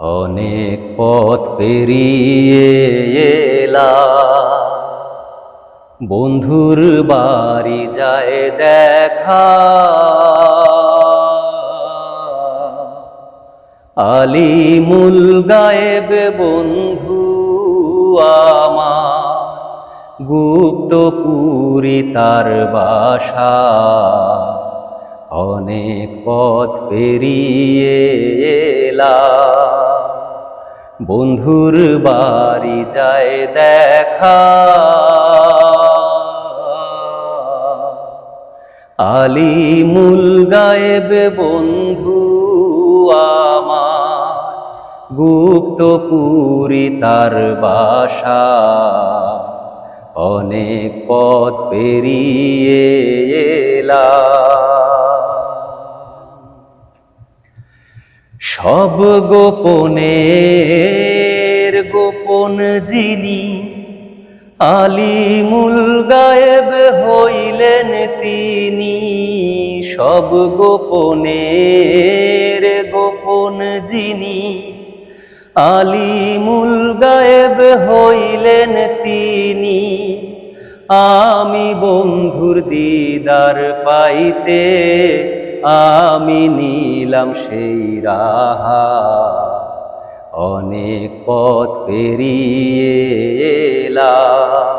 অনেক পথ পেরিয়ে এলা বন্ধুর বাড়ি যায় দেখা। আলিমুল গায়েব বন্ধু আমার গুপ্ত পুরী তার বাসা। অনেক পথ পেরিয়ে এলা বন্ধুর বাড়ি যায় দেখা। আলিমুল গায়েব বন্ধু আমার গুপ্ত পুরী তার বাসা। অনেক পথ পেরিয়ে এলা সব গোপনের গোপন যিনি আলিমুল গায়েব হইলেন তিনি, সব গোপনের গোপন যিনি আলিমুল গায়েব হইলেন তিনি। আমি বন্ধুর দিদার পাইতে আমি নিলাম সেই রাহা। অনেক পথ পেরিয়ে এলাম।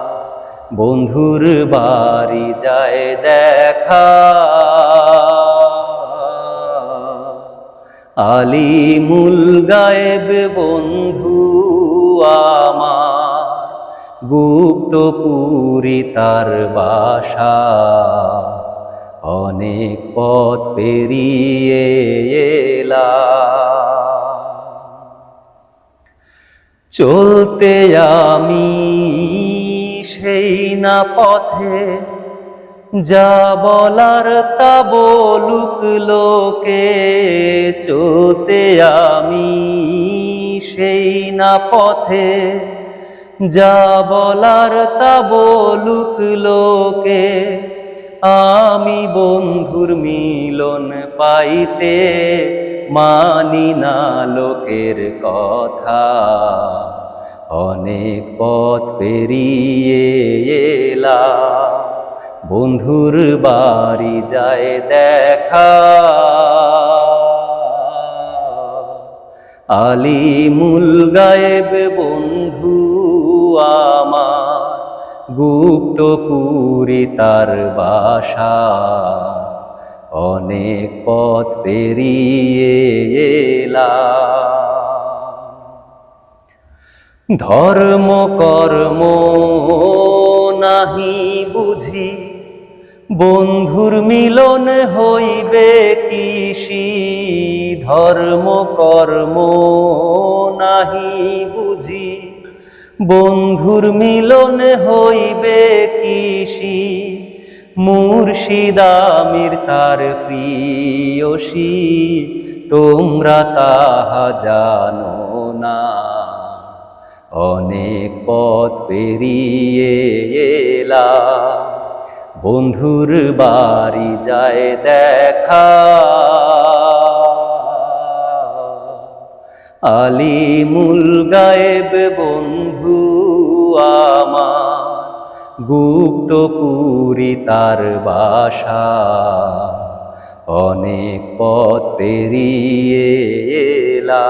বন্ধুর বাড়ি যায় দেখা। আলিমুল গায়েব বন্ধু আমার গুপ্ত পুরী তার বাসা। অনেক পথ পেরিয়ে এলাম। চলতে আমি সেই না পথে, যা বলার তা বলুক লোকে, চলতে আমি সেই না পথে, যা বলার তা বলুক লোকে, আমি বন্ধুর মিলন পাইতে মানি না লোকের কথা। অনেক পথ পেরিয়ে এলা বন্ধুর বাড়ি যায় দেখা। আলিমুল গায়েব বন্ধু আমার গুপ্ত পুরী তার বাসা। অনেক পথ পেরিয়ে এলা ধর্ম, কর্ম নাহি বুঝি, বন্ধুর মিলন হইবে কিসি ধর্ম, কর্ম নাহি বুঝি, বন্ধুর মিলন হইবে কিসি মুর্শিদামির তার প্রিয়সী, তোমরা তাহা জানো না। অনেক পথ পেরিয়ে এলা বন্ধুর বাড়ি যায় দেখা। আলিমুল গায়েব বন্ধু গুপ্ত পুরি তার বাসা। অনেক পথ পেরিয়ে এলা